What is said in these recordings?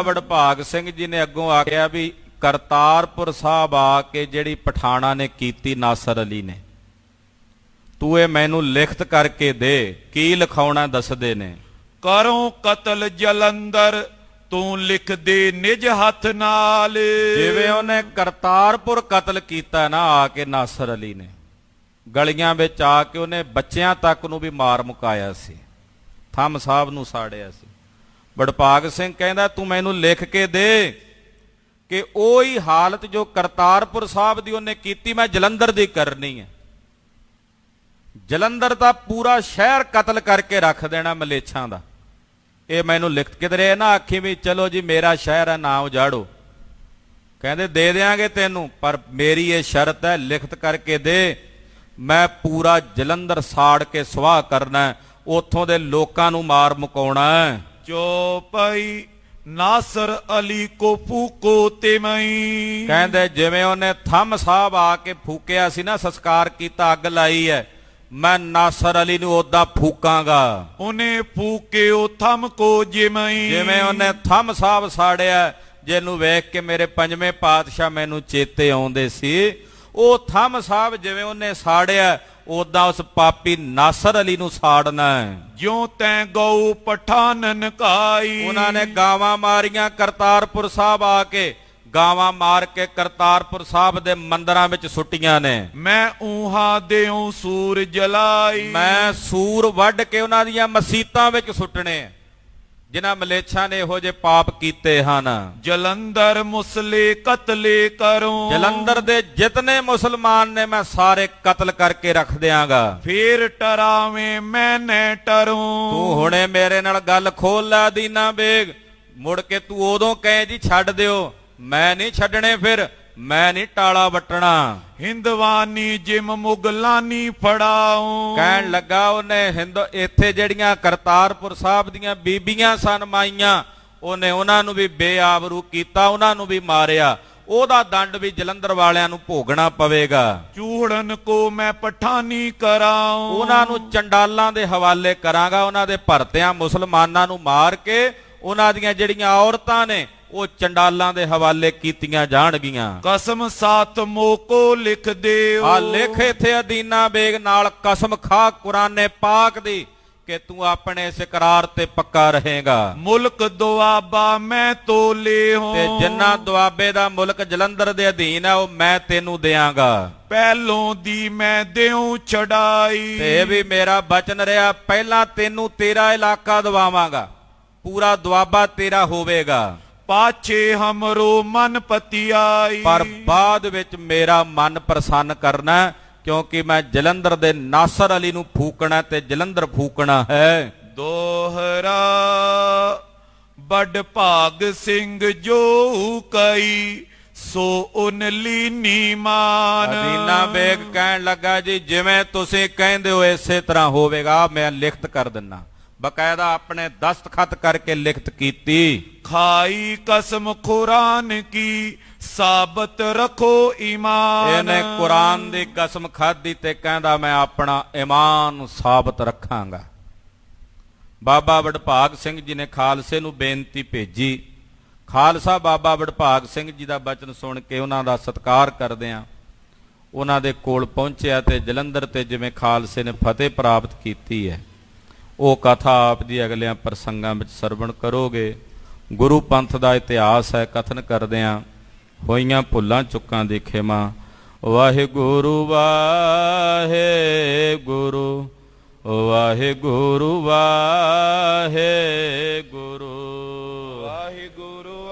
ਵਡਭਾਗ ਸਿੰਘ ਜੀ ਨੇ ਅੱਗੋਂ ਆਖਿਆ ਵੀ ਕਰਤਾਰਪੁਰ ਸਾਹਿਬ ਆ ਕੇ ਜਿਹੜੀ ਪਠਾਣਾ ਨੇ ਕੀਤੀ ਨਾਸਰ ਅਲੀ ਨੇ। ਤੂੰ ਇਹ ਮੈਨੂੰ ਲਿਖਤ ਕਰਕੇ ਦੇ ਕੀ ਲਿਖਾਉਣਾ ਦੱਸਦੇ ਨੇ? ਕਰੋ ਕਤਲ ਜਲੰਧਰ ਤੂੰ ਲਿਖ ਦੇ ਨਿਜ ਹੱਥ ਨਾਲ। ਜਿਵੇਂ ਉਹਨੇ ਕਰਤਾਰਪੁਰ ਕਤਲ ਕੀਤਾ ਨਾ ਆ ਕੇ ਨਾਸਰ ਅਲੀ ਨੇ। ਗਲੀਆਂ ਵਿੱਚ ਆ ਕੇ ਉਹਨੇ ਬੱਚਿਆਂ ਤੱਕ ਨੂੰ ਵੀ ਮਾਰ ਮੁਕਾਇਆ ਸੀ। ਥੰਮ ਸਾਹਿਬ ਨੂੰ ਸਾੜਿਆ ਸੀ। ਵਡਭਾਗ ਸਿੰਘ ਕਹਿੰਦਾ ਤੂੰ ਮੈਨੂੰ ਲਿਖ ਕੇ ਦੇ ਕਿ ਉਹੀ ਹਾਲਤ ਜੋ ਕਰਤਾਰਪੁਰ ਸਾਹਿਬ ਦੀ ਉਹਨੇ ਕੀਤੀ ਮੈਂ ਜਲੰਧਰ ਦੀ ਕਰਨੀ ਹੈ। ਜਲੰਧਰ ਦਾ ਪੂਰਾ ਸ਼ਹਿਰ ਕਤਲ ਕਰਕੇ ਰੱਖ ਦੇਣਾ ਮਲੇਛਾਂ ਦਾ। ਇਹ ਮੈਨੂੰ ਲਿਖਤ ਕੇ ਦੇ ਨਾ ਆਖੀ ਵੀ ਚਲੋ ਜੀ ਮੇਰਾ ਸ਼ਹਿਰ ਹੈ ਨਾ ਉਜਾੜੋ। ਕਹਿੰਦੇ ਦੇ ਦੇਾਂਗੇ ਤੈਨੂੰ ਪਰ ਮੇਰੀ ਇਹ ਸ਼ਰਤ ਹੈ ਲਿਖਤ ਕਰਕੇ ਦੇ। ਮੈਂ ਪੂਰਾ ਜਲੰਧਰ ਸਾੜ ਕੇ ਸਵਾਹ ਕਰਨਾ ਹੈ, ਉੱਥੋਂ ਦੇ ਲੋਕਾਂ ਨੂੰ ਮਾਰ ਮੁਕਾਉਣਾ ਹੈ। ਚੋਪਈ ਨਾਸਰ ਅਲੀ ਕੋ ਫੂਕੋ ਤੇ ਮਈ। ਕਹਿੰਦੇ ਜਿਵੇਂ ਉਹਨੇ ਥੰਮ ਸਾਹਿਬ ਆ ਕੇ ਫੂਕਿਆ ਸੀ ਨਾ ਸੰਸਕਾਰ ਕੀਤਾ ਅੱਗ ਲਾਈ ਹੈ ਮੈਂ ਨਾਸਰ ਅਲੀ ਨੂੰ ਉਦਾਂ ਫੂਕਾਂਗਾ। ਉਹਨੇ ਫੂਕਿਓ ਥਮ ਕੋ ਜਿਮਈ ਜਿਵੇਂ ਉਹਨੇ ਥੰਮ ਸਾਹਿਬ ਸਾੜਿਆ ਜਿਹਨੂੰ ਵੇਖ ਕੇ ਮੇਰੇ ਪੰਜਵੇਂ ਪਾਤਸ਼ਾਹ ਮੈਨੂੰ ਚੇਤੇ ਆਉਂਦੇ ਸੀ ਉਹ ਥੰਮ ਸਾਹਿਬ ਜਿਵੇਂ ਉਹਨੇ ਸਾੜਿਆ ਉਦਾਂ ਉਸ ਪਾਪੀ ਨਾਸਰ ਅਲੀ ਨੂੰ ਸਾੜਨਾ ਜਿਉ ਤੈ ਗਊ ਪਠਾਨਨ ਕਾਈ। ਉਹਨਾਂ ਨੇ ਗਾਵਾਂ ਮਾਰੀਆਂ ਕਰਤਾਰਪੁਰ ਸਾਹਿਬ ਆ ਕੇ ਗਾਵਾਂ ਮਾਰ ਕੇ ਕਰਤਾਰਪੁਰ ਸਾਹਿਬ ਦੇ ਮੰਦਰਾਂ ਵਿੱਚ ਸੁੱਟੀਆਂ ਨੇ। ਮੈਂ ਊਹਾ ਦੇਉ ਸੂਰ ਜਲਾਈ। ਮੈਂ ਸੂਰ ਵੱਢ ਕੇ ਉਹਨਾਂ ਦੀਆਂ ਮਸੀਤਾਂ ਵਿੱਚ ਸੁੱਟਣੇ ਜਿਨ੍ਹਾਂ ਮਲੇਛਾਂ ਨੇ ਇਹੋ ਜਿਹੇ ਪਾਪ ਕੀਤੇ ਹਨ। ਜਲੰਧਰ ਮੁਸਲੇ ਕਤਲੇ ਕਰੋ। ਜਲੰਧਰ ਦੇ ਜਿਤਨੇ ਮੁਸਲਮਾਨ ਨੇ ਮੈਂ ਸਾਰੇ ਕਤਲ ਕਰਕੇ ਰੱਖ ਦਿਆਂਗਾ। ਫੇਰ ਟਰਾਵੇਂ ਮੈਂ ਨੈ ਟਰੂੰ। ਤੂੰ ਹੁਣੇ ਮੇਰੇ ਨਾਲ ਗੱਲ ਖੋਲ ਲੈ ਦੀਨਾ ਬੇਗ। ਮੁੜ ਕੇ ਤੂੰ ਉਦੋਂ ਕਹੇ ਜੀ ਛੱਡ ਦਿਓ। ਮੈਂ ਨਹੀਂ ਛੱਡਣੇ ਫਿਰ। ਮੈਂ ਨਹੀਂ ਟਾਲਾ ਵਟਣਾ। ਹਿੰਦਵਾਨੀ ਜਿਮ ਮੁਗਲਾਨੀ ਫੜਾਉ। ਕਹਿਣ ਲੱਗਾ ਉਹਨੇ ਹਿੰਦ ਇੱਥੇ ਜਿਹੜੀਆਂ ਕਰਤਾਰਪੁਰ ਸਾਹਿਬ ਦੀਆਂ ਬੀਬੀਆਂ ਸਨ ਮਾਈਆਂ ਉਹਨੇ ਉਹਨਾਂ ਨੂੰ ਵੀ ਬੇਆਬਰੂ ਕੀਤਾ ਉਹਨਾਂ ਨੂੰ ਵੀ ਮਾਰਿਆ। ਉਹਦਾ ਦੰਡ ਵੀ ਜਲੰਧਰ ਵਾਲਿਆਂ ਨੂੰ ਭੋਗਣਾ ਪਵੇਗਾ। ਚੂੜਨ ਕੋ ਮੈਂ ਪਠਾਨੀ ਕਰਾਉ। ਉਹਨਾਂ ਨੂੰ ਚੰਡਾਲਾਂ ਦੇ ਹਵਾਲੇ ਕਰਾਂਗਾ ਉਹਨਾਂ ਦੇ ਭਰਤਿਆਂ ਮੁਸਲਮਾਨਾਂ ਨੂੰ ਮਾਰ ਕੇ ਉਹਨਾਂ ਦੀਆਂ ਜਿਹੜੀਆਂ ਔਰਤਾਂ ਨੇ ਉਹ ਚੰਡਾਲਾਂ ਦੇ ਹਵਾਲੇ ਕੀਤੀਆਂ ਜਾਣਗੀਆਂ। ਕਸਮ ਸਾਥ ਮੋਕੋ ਲਿਖ ਦਿਓ। ਆ ਲਿਖ ਇਥੇ ਅਦੀਨਾ ਬੇਗ ਨਾਲ ਕਸਮ ਖਾ ਕੁਰਾਨੇ ਪਾਕ ਦੀ ਕਿ ਤੂੰ ਆਪਣੇ ਇਸ ਇਕਰਾਰ ਤੇ ਪੱਕਾ ਰਹੇਗਾ। ਮੁਲਕ ਦੁਆਬਾ ਮੈਂ ਤੋਲੇ ਹੋ। ਤੇ ਜਿੰਨਾ ਦੁਆਬੇ ਦਾ ਮੁਲਕ ਜਲੰਧਰ ਦੇ ਅਧੀਨ ਹੈ ਉਹ ਮੈਂ ਤੈਨੂੰ ਦਿਆਂਗਾ। ਪਹਿਲੋਂ ਦੀ ਮੈਂ ਦਿਉ ਛਡਾਈ ਤੇ ਵੀ ਮੇਰਾ ਬਚਨ ਰਿਹਾ ਪਹਿਲਾਂ ਤੈਨੂੰ ਤੇਰਾ ਇਲਾਕਾ ਦਵਾਵਾਂਗਾ। ਪੂਰਾ ਦੁਆਬਾ ਤੇਰਾ ਹੋਵੇਗਾ। ਪਾਛੇ ਹਮਰੋ ਮਨ ਪਤਿਆਈ। ਪਰ ਬਾਅਦ ਵਿੱਚ ਮੇਰਾ ਮਨ ਪ੍ਰਸੰਨ ਕਰਨਾ ਕਿਉਂਕਿ ਮੈਂ ਜਲੰਧਰ ਦੇ ਨਾਸਰ ਅਲੀ ਨੂੰ ਫੂਕਣਾ ਤੇ ਜਲੰਧਰ ਫੂਕਣਾ ਹੈ। ਦੋਹਰਾ ਬੜ ਭਾਗ ਸਿੰਘ ਜੋ ਕਈ ਸੋ ਉਨ ਲੀਨੀ ਮਾਨ ਅਦੀਨਾ ਬੇਗ ਕਹਿਣ ਲੱਗਾ ਜੀ ਜਿਵੇਂ ਤੁਸੀਂ ਕਹਿੰਦੇ ਹੋ ਇਸੇ ਤਰ੍ਹਾਂ ਹੋਵੇਗਾ ਮੈਂ ਲਿਖਤ ਕਰ ਦਿੰਨਾ। ਬਕਾਇਦਾ ਆਪਣੇ ਦਸਤਖਤ ਕਰਕੇ ਲਿਖਤ ਕੀਤੀ। ਖਾਈ ਕਸਮ ਕੁਰਾਨ ਕੀ ਸਾਬਤ ਰੱਖੋ ਈਮਾਨ। ਇਹਨੇ ਕੁਰਾਨ ਦੀ ਕਸਮ ਖਾਧੀ ਤੇ ਕਹਿੰਦਾ ਮੈਂ ਆਪਣਾ ਈਮਾਨ ਸਾਬਤ ਰੱਖਾਂਗਾ। ਬਾਬਾ ਵਡਭਾਗ ਸਿੰਘ ਜੀ ਨੇ ਖਾਲਸੇ ਨੂੰ ਬੇਨਤੀ ਭੇਜੀ। ਖਾਲਸਾ ਬਾਬਾ ਵਡਭਾਗ ਸਿੰਘ ਜੀ ਦਾ ਬਚਨ ਸੁਣ ਕੇ ਉਹਨਾਂ ਦਾ ਸਤਿਕਾਰ ਕਰਦਿਆਂ ਉਹਨਾਂ ਦੇ ਕੋਲ ਪਹੁੰਚਿਆ ਤੇ ਜਲੰਧਰ ਤੇ ਜਿਵੇਂ ਖਾਲਸੇ ਨੇ ਫਤਿਹ ਪ੍ਰਾਪਤ ਕੀਤੀ ਹੈ। ਉਹ ਕਥਾ ਆਪ ਦੀ ਅਗਲਿਆਂ ਪ੍ਰਸੰਗਾਂ ਵਿੱਚ ਸਰਵਣ ਕਰੋਗੇ। ਗੁਰੂ ਪੰਥ ਦਾ ਇਤਿਹਾਸ ਹੈ, ਕਥਨ ਕਰਦਿਆਂ ਹੋਈਆਂ ਭੁੱਲਾਂ ਚੁੱਕਾਂ ਦੀ ਖਿਮਾ। ਵਾਹਿਗੁਰੂ ਵਾਹਿਗੁਰੂ ਵਾਹਿਗੁਰੂ ਵਾਹਿਗੁਰੂ। ਵਾਹਿਗੁਰੂ ਵਾਹਿਗੁਰੂ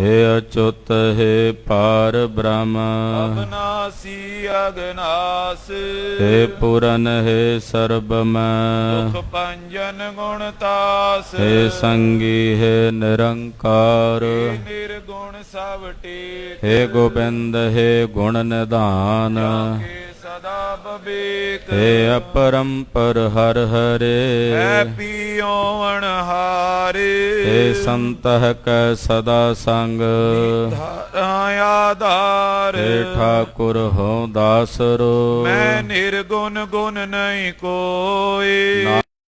ਹੇ ਅਚੁੱਤ ਹੈ ਪਾਰ ਬ੍ਰਹਮ। ਅਬਨਾਸੀ ਅਗਨਾਸ। ਹੇ ਪੂਰਨ ਹੈ ਸਰਬ ਮੈਂ ਦੁਖ ਪੰਜਨ ਗੁਣ ਤਾਸ। ਹੇ ਸੰਗੀ ਹੈ ਨਿਰੰਕਾਰ। ਹੇ ਨਿਰਗੁਣ ਸਭ ਸਦਾ ਬਵੇਕ ਹੇ ਅਪਰੰਪਰ ਹਰ ਹਰੇ। ਹੈ ਪੀਓ ਅਣਹਾਰੇ ਹੇ ਸੰਤਹ ਕੈ ਸਦਾ ਸੰਗ। ਧਾਰਾ ਆਧਾਰ। ਹੇ ਠਾਕੁਰ ਹੋ ਦਾਸਰੋ। ਮੈਂ ਨਿਰਗੁਣ ਗੁਣ ਨਹੀਂ ਕੋਏ।